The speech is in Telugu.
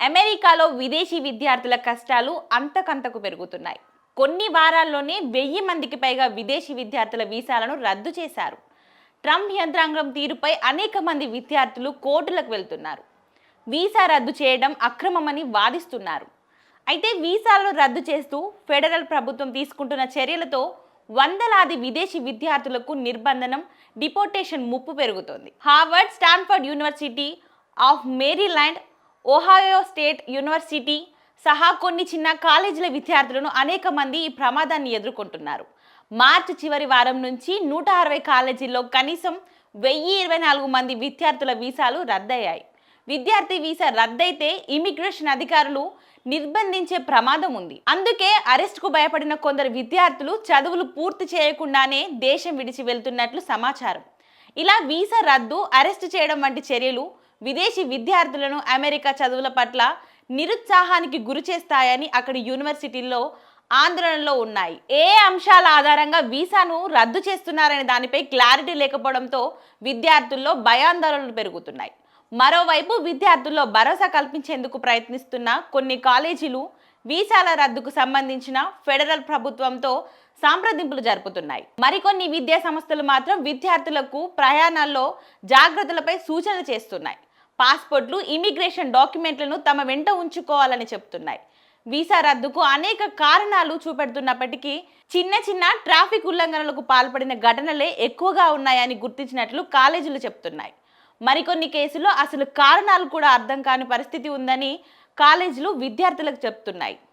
అమెరికాలో విదేశీ విద్యార్థుల కష్టాలు అంతకంతకు పెరుగుతున్నాయి. కొన్ని వారాల్లోనే వెయ్యి మందికి పైగా విదేశీ విద్యార్థుల వీసాలను రద్దు చేశారు. ట్రంప్ యంత్రాంగం తీరుపై అనేక మంది విద్యార్థులు కోర్టులకు వెళ్తున్నారు. వీసా రద్దు చేయడం అక్రమమని వాదిస్తున్నారు. అయితే వీసాలను రద్దు చేస్తూ ఫెడరల్ ప్రభుత్వం తీసుకుంటున్న చర్యలతో వందలాది విదేశీ విద్యార్థులకు నిర్బంధనం డిపోర్టేషన్ ముప్పు పెరుగుతోంది. Harvard Stanford university of Maryland Ohio state university సహా కొన్ని చిన్న కాలేజీల విద్యార్థులను అనేక మంది ఈ ప్రమాదాన్ని ఎదుర్కొంటున్నారు. మార్చి చివరి వారం నుంచి నూట అరవై కాలేజీల్లో కనీసం వెయ్యి ఇరవై నాలుగు మంది విద్యార్థుల వీసాలు రద్దయ్యాయి. విద్యార్థి వీసా రద్దయితే ఇమిగ్రేషన్ అధికారులు నిర్బంధించే ప్రమాదం ఉంది. అందుకే అరెస్ట్కు భయపడిన కొందరు విద్యార్థులు చదువులు పూర్తి చేయకుండానే దేశం విడిచి వెళ్తున్నట్లు సమాచారం. ఇలా వీసా రద్దు అరెస్ట్ చేయడం వంటి చర్యలు విదేశీ విద్యార్థులను అమెరికా చదువుల పట్ల నిరుత్సాహానికి గురి చేస్తాయని అక్కడి యూనివర్సిటీల్లో ఆందోళనలో ఉన్నాయి. ఏ అంశాల ఆధారంగా వీసాను రద్దు చేస్తున్నారనే దానిపై క్లారిటీ లేకపోవడంతో విద్యార్థుల్లో భయాందోళనలు పెరుగుతున్నాయి. మరోవైపు విద్యార్థుల్లో భరోసా కల్పించేందుకు ప్రయత్నిస్తున్న కొన్ని కాలేజీలు వీసాల రద్దుకు సంబంధించిన ఫెడరల్ ప్రభుత్వంతో సంప్రదింపులు జరుపుతున్నాయి. మరికొన్ని విద్యా సంస్థలు మాత్రం విద్యార్థులకు ప్రయాణాల్లో జాగ్రత్తలపై సూచనలు చేస్తున్నాయి. పాస్పోర్ట్లు ఇమిగ్రేషన్ డాక్యుమెంట్లను తమ వెంట ఉంచుకోవాలని చెప్తున్నాయి వీసా రద్దుకు అనేక కారణాలు చూపెడుతున్నప్పటికీ చిన్న చిన్న ట్రాఫిక్ ఉల్లంఘనలకు పాల్పడిన ఘటనలే ఎక్కువగా ఉన్నాయని గుర్తించినట్లు కాలేజీలు చెప్తున్నాయి మరికొన్ని కేసుల్లో అసలు కారణాలు కూడా అర్థం కాని పరిస్థితి ఉందని కాలేజీలు విద్యార్థులకు చెప్తున్నాయి